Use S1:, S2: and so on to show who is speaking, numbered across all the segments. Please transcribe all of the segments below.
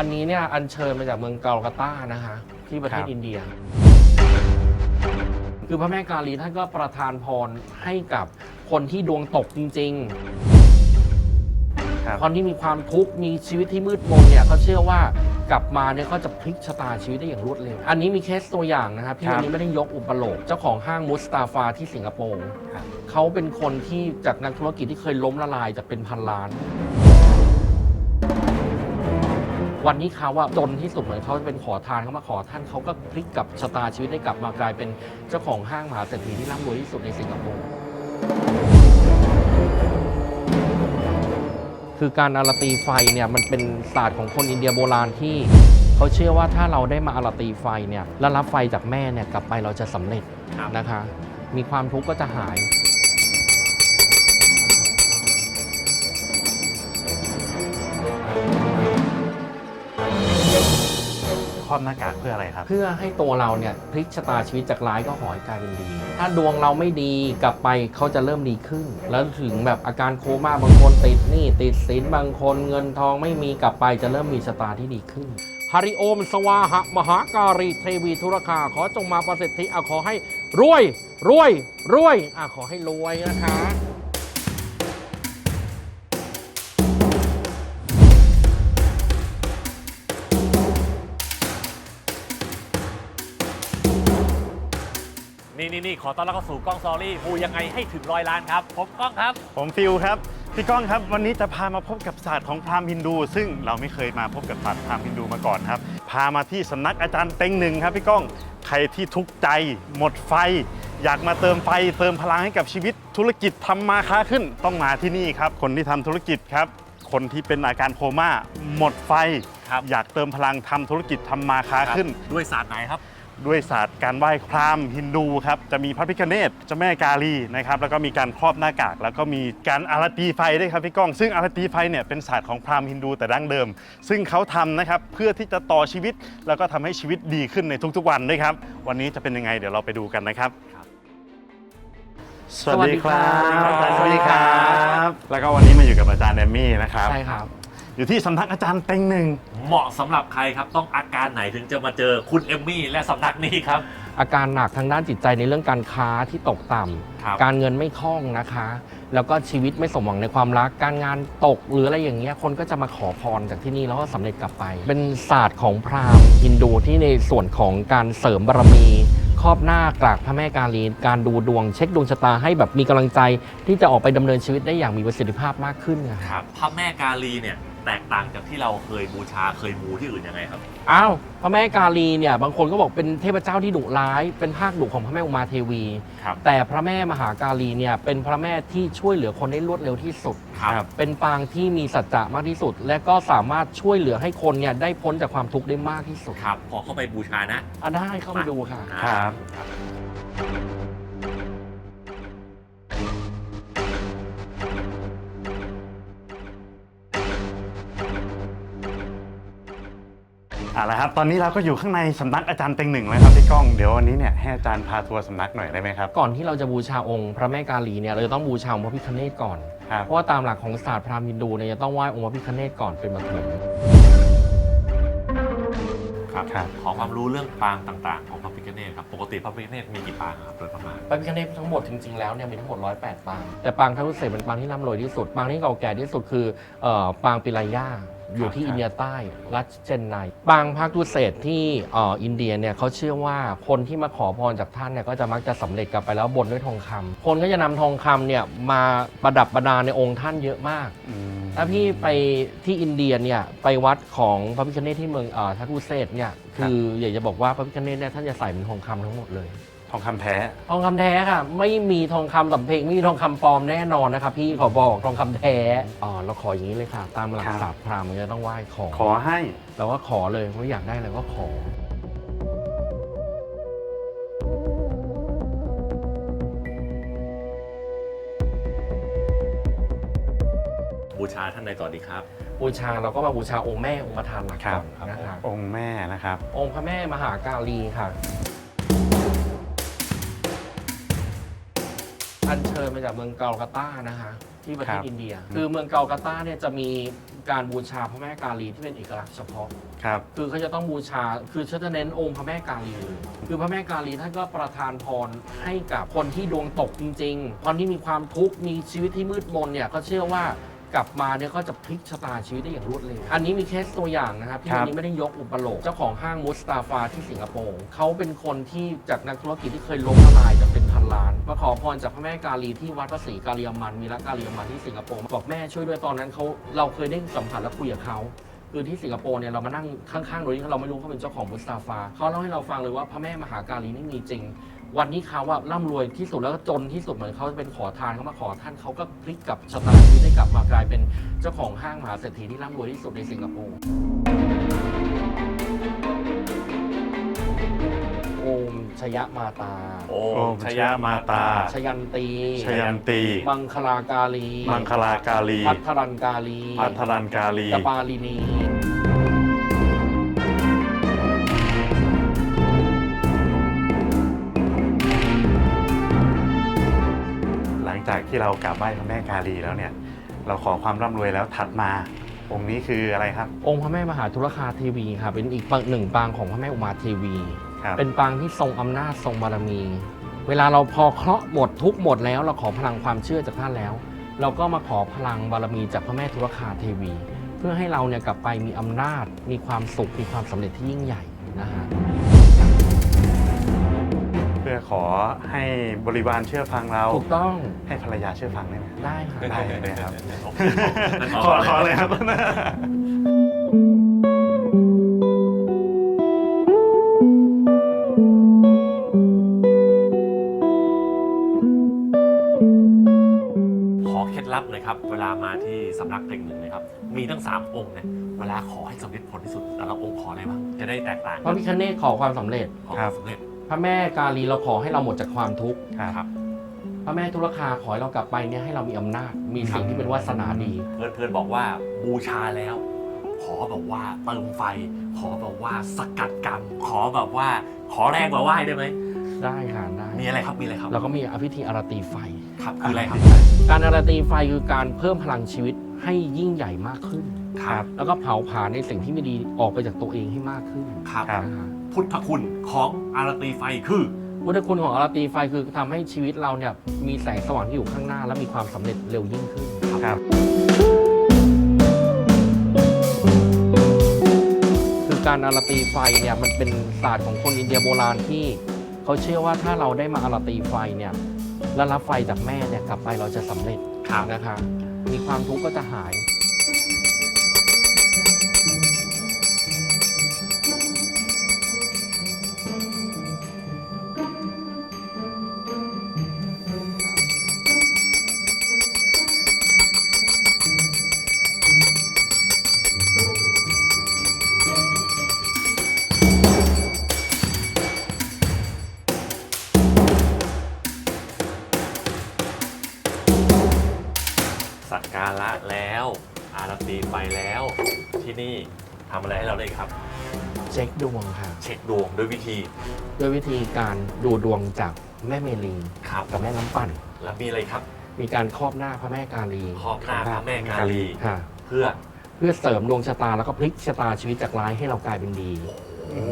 S1: อันนี้เนี่ยอัญเชิญมาจากเมืองเกาลกาตานะคะ ที่ประเทศ
S2: ครับ
S1: อินเดีย คือพระแม่กาลีท่านก็ประทานพรให้กับคนที่ดวงตกจริง
S2: ครับ
S1: ๆ คนที่มีความทุกข์มีชีวิตที่มืดมนเนี่ยเขาเชื่อว่ากลับมาเนี่ยเขาจะพลิกชะตาชีวิตได้อย่างรวดเร็ว อันนี้มีเคสตัวอย่างนะครับที่
S2: ครับ
S1: วันนี้ไม่ได้ยกอุปโลกน์เจ้าของห้างมุสตาฟาที่สิงคโปร์
S2: ครับ
S1: เขาเป็นคนที่จากนักธุรกิจที่เคยล้มละลายจากเป็นพันล้าน วันนี้เขาว่าจนที่สุดเหมือนเขาจะเป็นขอทานเขามาขอท่านเขาก็พลิกกลับชะตาชีวิตได้กลับมากลายเป็นเจ้าของห้างมหาเศรษฐีที่ร่ำรวยที่สุดในสิงคโปร์คือการอาราตีไฟเนี่ยมันเป็นศาสตร์ของคนอินเดียโบราณที่เขาเชื่อว่าถ้าเราได้มาอาราตีไฟเนี่ยแล้วรับไฟจากแม่เนี่ยกลับไปเราจะสำเร็จ
S3: ครับ
S1: นะคะ มีความทุกข์ก็จะหาย
S2: อบหน้ากากเพื่ออะไรครับ
S1: เพื่อให้ตัวเราเนี่ยพลิกชะตาชีวิตจากร้ายก็ขอให้กลายเป็นดี ถ้าดวงเราไม่ดีกลับไปเขาจะเริ่มดีขึ้น แล้วถึงแบบอาการโคม่าบางคนติดหนี้ติดสินบางคนเงินทองไม่มีกลับไปจะเริ่มมีชะตาที่ดีขึ้นฮาริโอมสวาหะมหาการีเทวีธุรคา ขอจงมาประสิทธิอะขอให้รวยรวยรวยอะขอให้รวยนะคะ
S3: นี่นี่นี่ขอต้อนรับเข้าสู่กล้องซอรี่มูยังไงให้ถึงร้อยล้านครับ ผมกล้องครับ
S2: ผมฟิลครับ พี่ก้องครับ วันนี้จะพามาพบกับศาสตร์ของพราหมณ์ฮินดู ซึ่งเราไม่เคยมาพบกับศาสตร์พราหมณ์ฮินดูมาก่อนครับ พามาที่สำนักอาจารย์เต็งหนึ่งครับพี่ก้อง ใครที่ทุกข์ใจ หมดไฟ อยากมาเติมไฟเติมพลังให้กับชีวิตธุรกิจทำมาค้าขึ้น ต้องมาที่นี่ครับ คนที่ทำธุรกิจครับ คนที่เป็นอาการโคม่าหมดไฟ
S3: ครับ
S2: อยากเติมพลังทำธุรกิจทำมาค้าขึ้น
S3: ด้วยศาสตร์ไหนครับ
S2: ด้วยศาสตร์การไหว้พราหมณ์ฮินดูครับจะมีพระพิฆเนศเจ้าแม่กาลีนะครับแล้วก็มีการครอบหน้ากาก แล้วก็มีการอารตีไฟด้วยครับพี่ก้อง ซึ่งอารตีไฟเนี่ยเป็นศาสตร์ของพราหมณ์ฮินดูแต่ดั้งเดิม ซึ่งเขาทำนะครับเพื่อที่จะต่อชีวิต แล้วก็ทำให้ชีวิตดีขึ้นในทุกๆวันด้วยครับวันนี้จะเป็นยังไงเดี๋ยวเราไปดูกันนะครับ
S1: สวัสดีครับ
S2: สวัสดีครับ แล้วก็วันนี้มาอยู่กับอาจารย์แอมมี่นะครับ
S1: ใช่ครับ
S2: อยู่ที่สำนักอาจารย์เต็งหนึ่ง
S3: เหมาะสำหรับใครครับต้องอาการไหนถึงจะมาเจอคุณเอมมี่และสำนักนี้ครับ
S1: อาการหนักทางด้านจิตใจในเรื่องการค้าที่ตกต่
S3: ครับำ
S1: การเงินไม่คล่องนะคะ แล้วก็ชีวิตไม่สมหวังในความรัก การงานตกหรืออะไรอย่างเงี้ยคนก็จะมาขอพรจากที่นี่แล้วก็สำเร็จกลับไป เป็นศาสตร์ของพราหมณ์ฮินดูที่ในส่วนของการเสริมบารมี ครอบหน้ากรากพระแม่กาลีการดูดวง เช็คดวงชะตาให้แบบมีกำลังใจ ที่จะออกไปดำเนินชีวิตได้อย่างมีประสิทธิภาพมากขึ้นนะค
S3: ครับรับพระแม่กาลีเนี่ย แตกต่างจากที่เราเคยบูชาเคยมูที่อื่นยังไงครับ
S1: อ้าวพระแม่กาลีเนี่ยบางคนก็บอกเป็นเทพเจ้าที่ดุร้าย เป็นภาคดุของพระแม่อุมาเทวี
S3: ครับ
S1: แต่พระแม่มหากาลีเนี่ยเป็นพระแม่ที่ช่วยเหลือคนได้รวดเร็วที่สุด
S3: ครับ
S1: เป็นปางที่มีสัจจะมากที่สุด และก็สามารถช่วยเหลือให้คนเนี่ยได้พ้นจากความทุกข์ได้มากที่สุด
S3: ครับพอเข้าไปบูชานะ
S1: อะได้เข้าไปดูค่ะ
S2: ครับ เอาละครับตอนนี้เราก็อยู่ข้างในสำนักอาจารย์เต็งหนึ่งแล้วครับพี่ก้องเดี๋ยววันนี้เนี่ยให้อาจารย์พาทัวร์สำนักหน่อยได้ไหมครับ
S1: ก่อนที่เราจะบูชาองค์พระแม่กาลีเนี่ยเราจะต้องบูชาองค์พระพิฆเนศก่อน
S2: ครับ
S1: เพราะว่าตามหลักของศาสตร์พราหมณ์ฮินดูเนี่ยจะต้องไหว้องค์พระพิฆเนศก่อนเป็นปฐม
S3: ครับ
S2: ครับ
S3: ขอความรู้เรื่องปางต่างๆ ของพระพิฆเนศครับ ปกติพระพิฆเนศมีกี่ปางครับโดยประมาณ
S1: พระพิฆเนศทั้งหมดจริงๆแล้วเนี่ยมีทั้งหมด 108 ปาง แต่ปางทัตุเศษเป็นปางที่ร่ำรวยที่สุด ปางที่เก่าแก่ที่สุดคือเอ่อปางปิรายา อยู่ที่
S2: ครับ
S1: อินเดียใต้รัฐเจนไนปางพระตุเศษที่เอ่ออินเดียเนี่ยเขาเชื่อว่าคนที่มาขอพรจากท่านเนี่ยก็จะมักจะสำเร็จกลับไปแล้วบนด้วยทองคำคนก็จะนำทองคำเนี่ยมาประดับประดาในองค์ท่านเยอะมาก
S2: อืม
S1: ถ้าพี่ไปที่อินเดียเนี่ยไปวัดของพระพิฆเนศที่เมืองเอ่อทัตุเศษเนี่ยคืออยากจะบอกว่าพระพิฆเนศเนี่ยท่านจะใส่เป็นทองคำทั้งหมดเลย
S2: ทองคำแท้
S1: ทองคำแท้ค่ะ ไม่มีทองคำสำเพ็งไม่มีทองคำปลอมแน่นอนนะครับพี่ขอบอกทองคำแท้ อ๋อเราขออย่างนี้เลยค่ะ ตามหลัก
S2: ครับ
S1: ศาสตร์พราหมณ์มันจะต้องไหว้ขอ
S2: ขอให้
S1: เราก็ขอเลยว่าอยากได้อะไรก็ขอ
S3: บูชาท่านใดต่อดีครับ
S1: บูชาเราก็มาบูชาองค์แม่องค์ประธานหลัก
S2: ครั
S1: ก่
S2: บ
S1: อนนะครับ
S2: องค์แม่นะครับ
S1: องค์พระแม่มหากาลีค่ะ อัญเชิญมาจากเมืองเกาลกาตานะคะที่ประเทศ
S2: ครับ
S1: อินเดีย คือเมืองเกาลกาตาเนี่ยจะมีการบูชาพระแม่กาลีที่เป็นเอกลักษณ์เฉพาะ
S2: ครับ
S1: คือเขาจะต้องบูชา คือฉันจะเน้นองค์พระแม่กาลีเลยคือพระแม่กาลีท่านก็ประทานพรให้กับคนที่ดวงตกจริงๆ คนที่มีความทุกข์ มีชีวิตที่มืดมนเนี่ย ก็เชื่อว่า กลับมาเนี่ยก็จะพลิกชะตาชีวิตได้อย่างรวดเร็ว อันนี้มีเคสตัวอย่างนะครับที่
S2: ครับ
S1: วันนี้ไม่ได้ยกอุปโลกเจ้าของห้างมุสตาฟาที่สิงคโปร์เขาเป็นคนที่จากนักธุรกิจที่เคยล้มละลายจากเป็นพันล้านมาขอพรจากพระแม่กาลีที่วัดพระศรีกาลียมันมีรักกาลียมันที่สิงคโปร์บอกแม่ช่วยด้วยตอนนั้นเขาเราเคยได้สัมผัสและคุยกับเขา คือที่สิงคโปร์เนี่ยเรามานั่งข้างๆโดยที่เราไม่รู้เขาเป็นเจ้าของมุสตาฟาเขาเล่าให้เราฟังเลยว่าพระแม่มหาการีนี่มีจริง วันนี้เขาว่าร่ำรวยที่สุดแล้วก็จนที่สุดเหมือนเขาเป็นขอทานเขามาขอท่านเขาก็พลิกกลับชะตาชีวิตได้กลับมากลายเป็นเจ้าของห้างมหาเศรษฐีที่ร่ำรวยที่สุดในสิงคโปร์โอมชยมาตา
S3: โอ้
S2: โอ้ชยมาตา
S1: ชยันตี
S2: ชยันตี
S1: มังคลากาลี
S2: มังคลากาลี
S1: พัทรันกาลี
S2: พัทรันกาลี
S1: กปาลินี
S2: จากที่เรากราบไหว้พระแม่กาลีแล้วเนี่ย เราขอความร่ำรวยแล้วถัดมา องค์นี้คืออะไรครับ
S1: องค์พระแม่มหาธุรคาเทวีค่ะเป็นอีกปางหนึ่งปางของพระแม่อุมาเทวี
S2: ครับ
S1: เป็นปางที่ทรงอำนาจทรงบารมี เวลาเราพอเคราะห์หมดทุกข์หมดแล้ว เราขอพลังความเชื่อจากท่านแล้ว เราก็มาขอพลังบารมีจากพระแม่ธุรคาเทวี เพื่อให้เราเนี่ยกลับไปมีอำนาจ มีความสุข มีความสำเร็จที่ยิ่งใหญ่นะฮะ
S2: เพื่อขอให้บริวารเชื่อฟังเรา
S1: ถูกต้อง
S2: ให้ภรรยาเชื่อฟังได้ไหม
S1: ได้ค่ะ
S2: ได้เลยครับ
S3: ข
S2: ข
S3: อ
S2: อ
S3: ข
S2: ข
S3: อ
S2: อ
S3: เล
S2: เลยย
S3: ค
S2: ค
S3: รั
S2: รับบ
S3: ขอเคล็ดลับหน่อยครับ เวลามาที่สำนักเต็งหนึ่งเลยครับ มีทั้ง 3 องค์เนี่ยเวลาขอให้สำเร็จผลที่สุดแต่ละองค์ขออะไรบ้างจะได้แตกต่าง
S1: พระพิคเนตขอความสำเร็จ
S3: ขอ
S2: ครับ
S3: สำเร็จ
S1: พระแม่กาลีเราขอให้เราหมดจากความทุกข์
S3: ครับ
S1: พระแม่ธุรคาขอให้เรากลับไปเนี่ยให้เรามีอำนาจ มีสิ่งที่เป็นวาสนาดี
S3: เพื่อนเพื่อนๆบอกว่าบูชาแล้ว ขอแบบว่าเติมไฟ ขอแบบว่าสกัดกรรม ขอแบบว่า ขอแรงกว่าไหว้ได้ไหม
S1: ได้ค่ะได้
S3: มีอะไรครับมีอะไรครับ
S1: เราก็มีอภิธีอารตีไฟ
S3: ครับคืออะไรครับ
S1: การอารตีไฟคือการเพิ่มพลังชีวิตให้ยิ่งใหญ่มากขึ้น
S3: ครับ
S1: แล้วก็เผาผลาญในสิ่งที่ไม่ดีออกไปจากตัวเองให้มากขึ้น
S3: ครับ
S2: ครับ
S1: นะฮะ
S3: พุทธคุณของอารตีไฟคือ
S1: พุทธคุณของอารตีไฟคือทำให้ชีวิตเราเนี่ยมีแสงสว่างที่อยู่ข้างหน้า และมีความสำเร็จเร็วยิ่งขึ้น
S2: ครับ
S1: คือการอารตีไฟเนี่ยมันเป็นศาสตร์ของคนอินเดียโบราณที่ เขาเชื่อว่าถ้าเราได้มาอารตีไฟเนี่ยแล้วรับไฟจากแม่เนี่ยกลับไปเราจะสำเร็จ
S3: ครับ
S1: นะคะ มีความทุกข์ก็จะหาย ช็คดวง
S3: ด้วยวิธี
S1: ด้วยวิธีการดูดวงจากแม่เมลี
S3: ครับ
S1: กับแม่น้ำปั่น
S3: แล้วมีอะไรครับ
S1: มีการครอบหน้าพระแม่กาลี
S3: ครอบหน้าพระแม่กาลี
S1: ค่ะ
S3: เพื่อ
S1: เพื่อเสริมดวงชะตาแล้วก็พลิกชะตาชีวิตจากร้ายให้เรากลายเป็นดี
S3: โอ้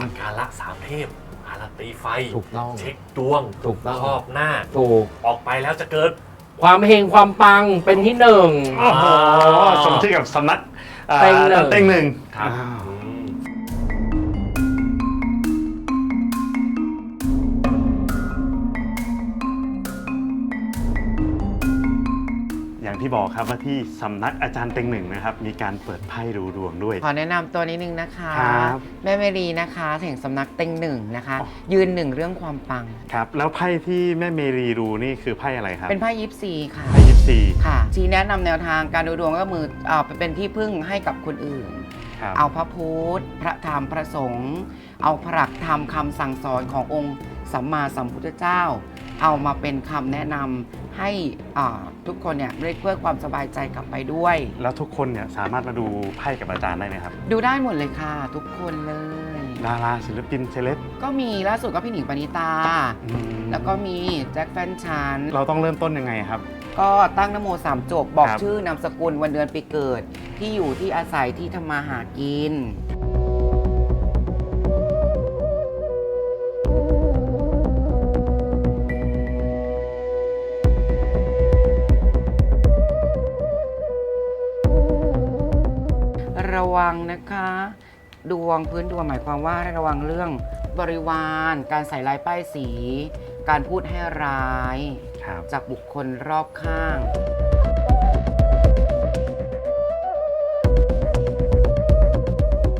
S3: สักการะสามเทพอารตีไฟ
S1: ถูกต้อง
S3: เช็คดวง
S1: ถูกต้อง
S3: ครอบหน้า
S1: ถูก
S3: ออกไปแล้วจะเกิด
S1: ความเฮงความปังเป็นที่หนึ่ง
S2: โอ้โหสมชื่อกับสำนักอ่า
S1: เต็งหนึ่ง
S2: อ้าว
S3: อืม
S2: อย่างที่บอกครับว่าที่สำนักอาจารย์เต็งหนึ่งนะครับ มีการเปิดไพ่ดูดวงด้วย
S4: ขอแนะนำตัวนิดนึงนะคะ
S2: ครับ
S4: แม่เมรีนะคะแห่งสำนักเต็งหนึ่งนะคะ
S2: อ๋อ
S4: ยืนหนึ่งเรื่องความปัง
S2: ครับ แล้วไพ่ที่แม่เมรีดูนี่คือไพ่อะไรครับ
S4: เป็นไพ่ยิปซีค่ะ
S2: ไพ่ยิปซี
S4: ค่ะชี้แนะนำแนวทางการดูดวงก็มือเอาไปเป็นที่พึ่งให้กับคนอื่น
S2: ครับ
S4: เอาพระพุทธ พระธรรม พระสงฆ์ เอาพระหลักธรรมคำสั่งสอนขององค์สัมมาสัมพุทธเจ้า เอามาเป็นคำแนะนำ ให้อ่าทุกคนเนี่ยได้เพื่อความสบายใจกลับไปด้วย
S2: แล้วทุกคนเนี่ยสามารถมาดูไพ่กับอาจารย์ได้ไหมครับ
S4: ดูได้หมดเลยค่ะ ทุกคนเลย
S2: ดาราศิลปินเซเลบ
S4: ก็มีล่าสุดก็พี่หนิงปณิตา
S2: อืม
S4: แล้วก็มีแจ็คแฟนฉัน
S2: เราต้องเริ่มต้นยังไงครับ
S4: ก็ตั้งนโมสามจบ บอก
S2: ครับ
S4: ชื่อนามสกุลวันเดือนปีเกิด ที่อยู่ที่อาศัยที่ทำมาหากิน วังนะคะ ดวงพื้นดวงหมายความว่าให้ระวังเรื่องบริวาร การใส่ลายป้ายสี การพูดให้ร้าย
S2: ครับ
S4: จากบุคคลรอบข้าง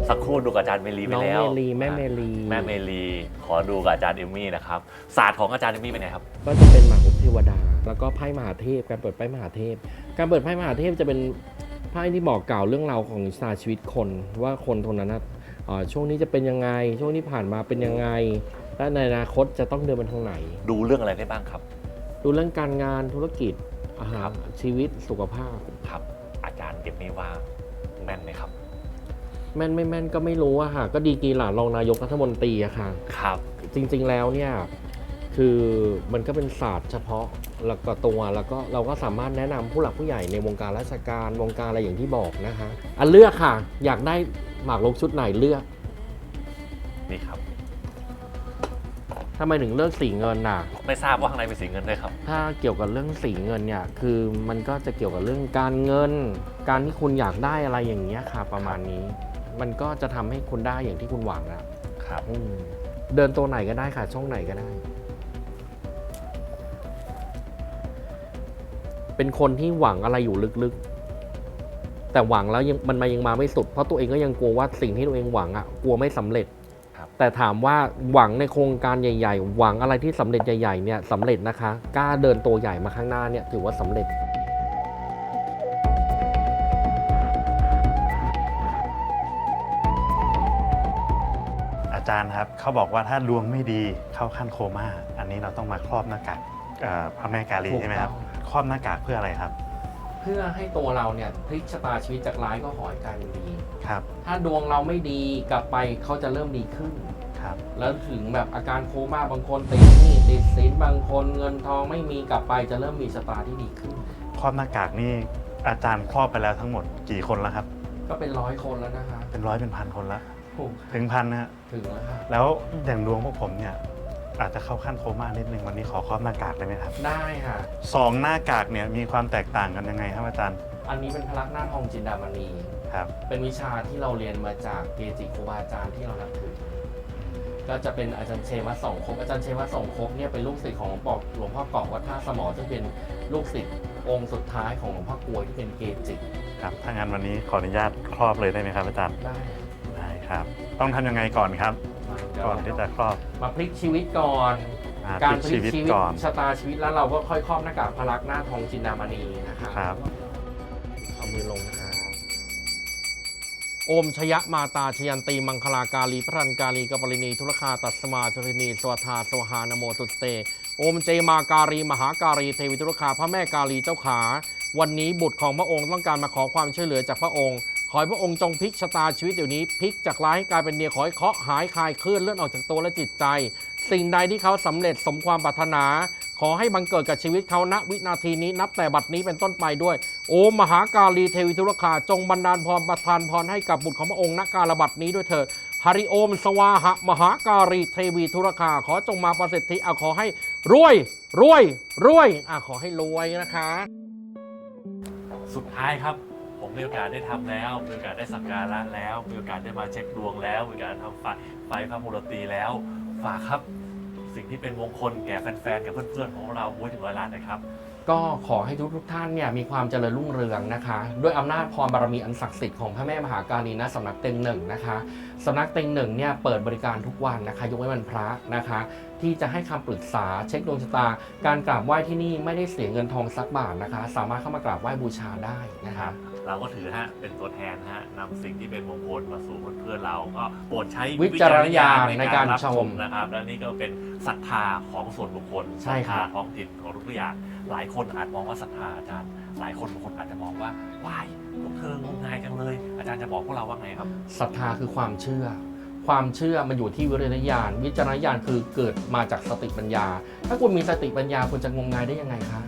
S3: สักครู่ดูกับอาจารย์เมลีไป
S1: น้อง
S3: แล้ว
S1: เมลีแม่เมลี
S3: แม่เมลีขอดูกับอาจารย์เอมมี่นะครับ ศาสตร์ของอาจารย์เอมมี่เป็นไงครับ
S1: ก็จะเป็นหมหาภพเทวดา แล้วก็ไพ่มหาเทพ การเปิดไพ่มหาเทพ การเปิดไพ่มหาเทพจะเป็น ไพ่ที่บอกกล่าวเรื่องราวของชะตาชีวิตคน ว่าคนคนนั้นนะเอ่อช่วงนี้จะเป็นยังไง ช่วงที่ผ่านมาเป็นยังไง และในอนาคตจะต้องเดินไปทางไหน
S3: ดูเรื่องอะไรได้บ้างครับ
S1: ดูเรื่องการงานธุรกิจอาหารชีวิตสุขภาพ
S3: ครับ อาจารย์เอมมี่ว่าแม่นไหมครับ
S1: แม่นไม่แม่นก็ไม่รู้อะค่ะ ก็ดีกรีหลานรองนายกรัฐมนตรีอะค่ะ
S3: ครับ
S1: จริง ๆแล้วเนี่ย คือมันก็เป็นศาสตร์เฉพาะแล้วก็ตัวแล้วก็เราก็สามารถแนะนำผู้หลักผู้ใหญ่ในวงการราชการวงการอะไรอย่างที่บอกนะคะอันเลือกค่ะ อยากได้หมากลกชุดไหนเลือก
S3: นี่ครับ
S1: ทำไมถึงเลือกสีเงินน่ะ
S3: ไม่ทราบว่าข้างในเป็นสีเงินด้วยครับ
S1: ถ้าเกี่ยวกับเรื่องสีเงินเนี่ยคือมันก็จะเกี่ยวกับเรื่องการเงิน การที่คุณอยากได้อะไรอย่างเงี้ยค่ะ ประมาณนี้ มันก็จะทำให้คุณได้อย่างที่คุณหวังอะ
S3: ครับ
S1: อืมเดินตัวไหนก็ได้ค่ะ ช่องไหนก็ได้ เป็นคนที่หวังอะไรอยู่ลึกๆ แต่หวังแล้วยังมันมายังมาไม่สุด เพราะตัวเองก็ยังกลัวว่าสิ่งที่ตัวเองหวังอะกลัวไม่สำเร็จ
S3: ครับ
S1: แต่ถามว่าหวังในโครงการใหญ่ ๆ หวังอะไรที่สำเร็จใหญ่ๆเนี่ยสำเร็จนะคะกล้าเดินตัวใหญ่มาข้างหน้าเนี่ยถือว่าสำเร็จ
S2: อาจารย์ครับเขาบอกว่าถ้าดวงไม่ดีเข้าขั้นโคม่า อันนี้เราต้องมาครอบหน้ากากเอ่อพระแม่กาลี
S1: ถูก
S2: ใช่ไหมครับ
S1: ต้อง
S2: ครอบหน้ากากเพื่ออะไรครับ
S1: เพื่อให้ตัวเราเนี่ยพลิกชะตาชีวิตจากร้ายก็ขอให้กลายเป็นดี
S2: ครับ
S1: ถ้าดวงเราไม่ดีกลับไปเขาจะเริ่มดีขึ้น
S2: ครับ
S1: แล้วถึงแบบอาการโคม่าบางคนติดหนี้ติดสินบางคนเงินทองไม่มีกลับไปจะเริ่มมีชะตาที่ดีขึ้น
S2: ครอบหน้ากากนี่อาจารย์ครอบไปแล้วทั้งหมดกี่คนแล้วครับ
S1: ก็เป็นร้อยคนแล้วนะคะ
S2: เป็นร้อยเป็นพันคนแล้ว
S1: ถูก
S2: ถึงพันนะฮะ
S1: ถึงแล้วค่ะ
S2: แล้วอย่างดวงพวกผมเนี่ย อาจจะเข้าขั้นโคม่านิดนึงวันนี้ขอครอบหน้ากากได้ไหมครับ
S1: ได้ค่ะ
S2: สองหน้ากากเนี่ยมีความแตกต่างกันยังไงครับอาจารย์
S1: อันนี้เป็นพลักหน้าทองจินดามณี
S2: ครับ
S1: เป็นวิชาที่เราเรียนมาจากเกจิครูบาอาจารย์ที่เรานับถือ ก็จะเป็นอาจารย์เชวัตส่องคบอาจารย์เชวัตส่องคบเนี่ยเป็นลูกศิษย์ของหลวงพ่อหลวงพ่อเกาะวัดท่าสมอซึ่งเป็นลูกศิษย์องค์สุดท้ายของหลวงพ่อกลวยที่เป็นเกจิ
S2: ครับถ้างั้นวันนี้ขออนุญาตครอบเลยได้ไหมครับอาจารย์
S1: ได้
S2: ได้ครับ ต้องทำยังไงก่อนครับ
S1: มา เดี๋ยว
S2: ก่อนที่จะครอบ
S1: มาพลิกชีวิตก่อน
S2: อ่า
S1: การ
S2: พ
S1: พ
S2: ลิ
S1: ลิ
S2: ก
S1: ก
S2: ชีวิต
S1: ชีวิต
S2: ก่อน
S1: ชะตาชีวิตแล้วเราก็ค่อยครอบหน้ากากพลักหน้าทองจินดามณีนะคะ
S2: ครับ
S1: เอามือลงนะครับโอมชยมาตาชยันตีมังคลากาลีพระรันกาลีกปรินีธุรคาตัสมาสุรินีสวทาสวหานโมตุสเต โอมเจมาการีมหาการีเทวิตุรคาพระแม่กาลีเจ้าขา วันนี้บุตรของพระองค์ต้องการมาขอความช่วยเหลือจากพระองค์ ขอให้พระองค์จงพลิกชะตาชีวิตเดี๋ยวนี้พลิกจากร้ายให้กลายเป็นเดีขอให้เคาะหายคลายเคลื่อนเลื่อนออกจากตัวและจิตใจ สิ่งใดที่เขาสำเร็จสมความปรารถนา ขอให้บังเกิดกับชีวิตเขาณวินาทีนี้นับแต่บัดนี้เป็นต้นไปด้วย โอมหากาลีเทวิทุรคาจงบันดาลพรประทานพรให้กับบุตรของพระองค์ณกาลบัดนี้ด้วยเถิดฮาริโอมสวาหะมหาการีเทวีธุรคา ขอจงมาประสิทธิอะขอให้รวยรวยรวยอะขอให้รวยนะคะ
S3: สุดท้ายครับ ผมมีโอกาสได้ทำแล้ว มีโอกาสได้สักการะแล้ว มีโอกาสได้มาเช็คดวงแล้ว มีโอกาสทำไฟไฟพระมูลตีแล้ว ฝากครับ สิ่งที่เป็นมงคลแก่แฟนๆกับเพื่อนๆของเราบ้วยถึงร้อยล้านนะครับ
S1: ก็ขอให้ทุกทุกท่านเนี่ยมีความเจริญรุ่งเรืองนะคะ ด้วยอำนาจพรบารมีอันศักดิ์สิทธิ์ของพระแม่มหาการีณสำนักเต็งหนึ่งนะคะสำนักเต็งหนึ่งเนี่ยเปิดบริการทุกวันนะคะ ยกเว้นวันพระนะคะ ที่จะให้คำปรึกษาเช็คดวงชะตา การกราบไหว้ที่นี่ไม่ได้เสียเงินทองสักบาทนะคะ สามารถเข้ามากราบไหว้บูชาได้นะคะ
S3: เราก็ถือฮะเป็นตัวแทนฮะนำสิ่งที่เป็นมงคลมาสู่เพื่อนๆเราก็โปรดใช้
S1: วิจารณญาณในการ
S3: รับ
S1: ชม
S3: นะครับ และนี่ก็เป็นศรัทธาของส่วนบุคคล
S1: ใช่ครับ
S3: ศรัทธาท้องถิ่นของทุกๆอย่างหลายคนอาจมองว่าศรัทธาอาจารย์ หลายคนบางคนอาจจะมองว่าว้ายพวกเธองมงายจังเลย อาจารย์จะบอกพวกเราว่าไงครับ
S1: ศรัทธาคือความเชื่อความเชื่อมันอยู่ที่วิจารณญาณ วิจารณญาณคือเกิดมาจากสติปัญญา ถ้าคุณมีสติปัญญาคุณจะงมงายได้ยังไงคะ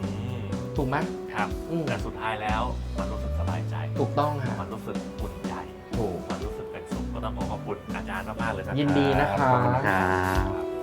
S3: อืม
S1: ถูกไหม
S3: ครับ
S1: อืม
S3: แต่สุดท้ายแล้วมันรู้สึกสบายใจ
S1: ถูกต้องฮะ
S3: มันรู้สึกอุ่นใจ
S1: ถูก
S3: มันรู้สึกเป็นสุขก็ต้องขอขอบคุณอาจารย์มากๆเลยนะครับ
S1: ยินดีนะครับ
S4: ครับ